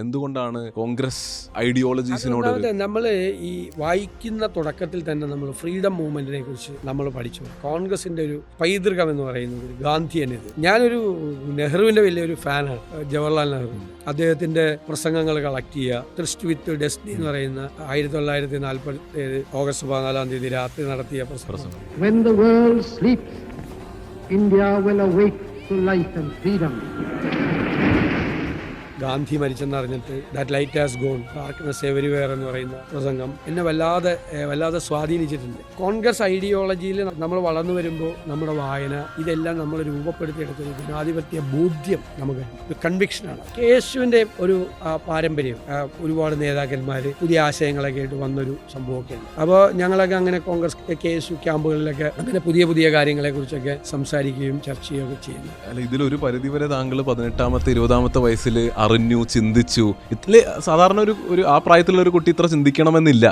എന്തുകൊണ്ടാണ് കോൺഗ്രസ് ഐഡിയോളജീസിനോട് നമ്മൾ ഈ വായിക്കുന്ന തുടക്കത്തിൽ തന്നെ നമ്മൾ ഫ്രീഡം മൂവ്മെന്റിനെ കുറിച്ച് നമ്മൾ പഠിച്ചു. കോൺഗ്രസിന്റെ ഒരു പൈതൃകം എന്ന് പറയുന്നത് ഗാന്ധിയനിത്. ഞാനൊരു നെഹ്റുവിന്റെ വലിയൊരു ഫാനാണ് ജവഹർലാൽ നെഹ്റു. അദ്ദേഹത്തിന്റെ പ്രസംഗങ്ങൾ കളക്ട് ചെയ്യുക. ട്രിസ്റ്റ് വിത്ത് ഡെസ്റ്റി എന്ന് പറയുന്ന ആയിരത്തി തൊള്ളായിരത്തി നാൽപ്പത്തി ഏഴ് ഓഗസ്റ്റ് പതിനാലാം തീയതി രാത്രി നടത്തിയ പ്രസംഗം. When the world sleeps, India will awake to life and freedom. Gandhi മരിച്ചെന്ന് മരിച്ചെന്നറിഞ്ഞിട്ട് that light has gone darkness everywhere എന്ന് പറയുന്ന പ്രസംഗം എന്നെ വല്ലാതെ വല്ലാതെ സ്വാധീനിച്ചിട്ടുണ്ട്. കോൺഗ്രസ് ഐഡിയോളജിയിൽ നമ്മൾ വളർന്നു വരുമ്പോൾ നമ്മുടെ വായന ഇതെല്ലാം നമ്മൾ രൂപപ്പെടുത്തിയെടുക്കുന്നത് ജനാധിപത്യ ബോധ്യം നമുക്ക് കൺവിക്ഷനാണ് കേശുവിന്റെ ഒരു പാരമ്പര്യം ഒരുപാട് നേതാക്കന്മാർ പുതിയ ആശയങ്ങളൊക്കെ ആയിട്ട് വന്നൊരു സംഭവമൊക്കെ ഉണ്ട്. അപ്പോൾ ഞങ്ങളൊക്കെ അങ്ങനെ കോൺഗ്രസ് കേസു ക്യാമ്പുകളിലൊക്കെ അങ്ങനെ പുതിയ പുതിയ കാര്യങ്ങളെക്കുറിച്ചൊക്കെ സംസാരിക്കുകയും ചർച്ച ചെയ്യുകയൊക്കെ ചെയ്യുന്നു അല്ല ഇതിലൊരു പരിധിവരെ താങ്കൾ പതിനെട്ടാമത്തെ ഇരുപതാമത്തെ വയസ്സിൽ അറിഞ്ഞു ചിന്തിച്ചു. ഇത്ര സാധാരണ ഒരു ഒരു ആ പ്രായത്തിലുള്ള ഒരു കുട്ടി ഇത്ര ചിന്തിക്കണമെന്നില്ല.